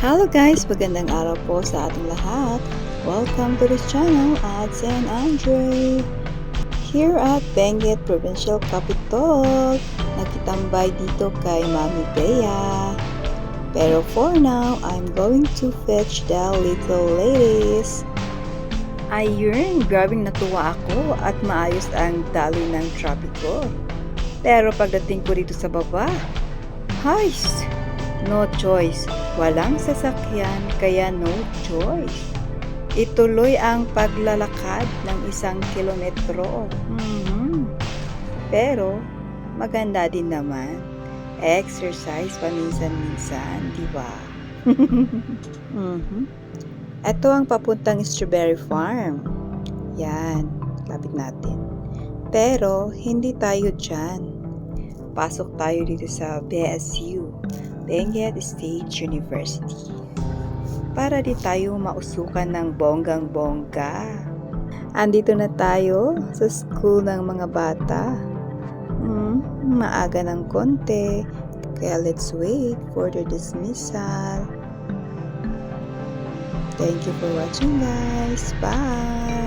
Hello guys! Magandang araw po sa ating lahat. Welcome to this channel at San Andre. Here at Benguet Provincial Capitol, nagkitambay dito kay Mami Bea. Pero for now, I'm going to fetch the little ladies. Ayun, grabing natuwa ako at maayos ang daloy ng trapiko. Pero pagdating ko dito sa baba, Hays! No choice. Walang sasakyan kaya no choice. Ituloy ang paglalakad ng isang kilometro. Mhm. Pero maganda din naman. Exercise paminsan-minsan, di ba? Mhm. Ito ang papuntang Strawberry Farm. Yan, lapit natin. Pero hindi tayo dyan. Pasok tayo dito sa BSU, Benguet State University. Para di tayo mausukan ng bonggang-bongga. Andito na tayo sa school ng mga bata. Hmm, maaga ng konti. Kaya let's wait for the dismissal. Thank you for watching guys. Bye!